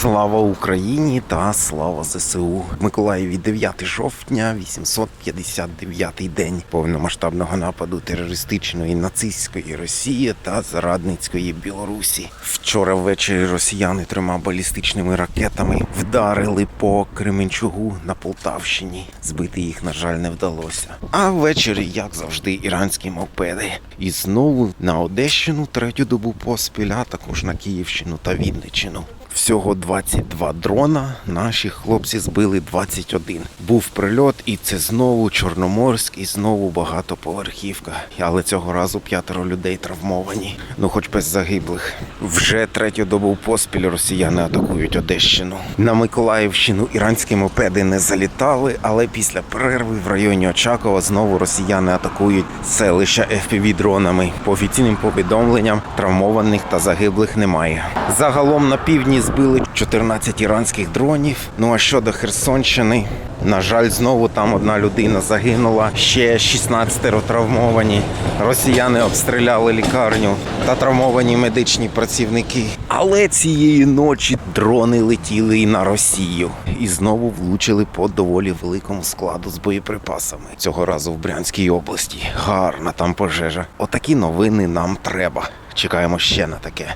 Слава Україні та слава ЗСУ. Миколаєві 9 жовтня, 859-й день повномасштабного нападу терористичної нацистської Росії та зрадницької Білорусі. Вчора ввечері росіяни трьома балістичними ракетами вдарили по Кременчугу на Полтавщині. Збити їх, на жаль, не вдалося. А ввечері, як завжди, іранські мопеди. І знову на Одещину третю добу поспіль, а також на Київщину та Вінниччину. Всього 22 дрона. Наші хлопці збили 21. Був прильот, і це знову Чорноморськ, і знову багатоповерхівка. Але цього разу п'ятеро людей травмовані. Ну, хоч без загиблих. Вже третю добу поспіль росіяни атакують Одещину. На Миколаївщину іранські мопеди не залітали, але після перерви в районі Очакова знову росіяни атакують селища fpv дронами. По офіційним повідомленням травмованих та загиблих немає. Загалом на півдні збили 14 іранських дронів. Ну а щодо Херсонщини, на жаль, знову там одна людина загинула, ще 16 травмовані. Росіяни обстріляли лікарню та травмовані медичні працівники. Але цієї ночі дрони летіли і на Росію і знову влучили по доволі великому складу з боєприпасами. Цього разу в Брянській області. Гарна там пожежа. Отакі новини нам треба. Чекаємо ще на таке.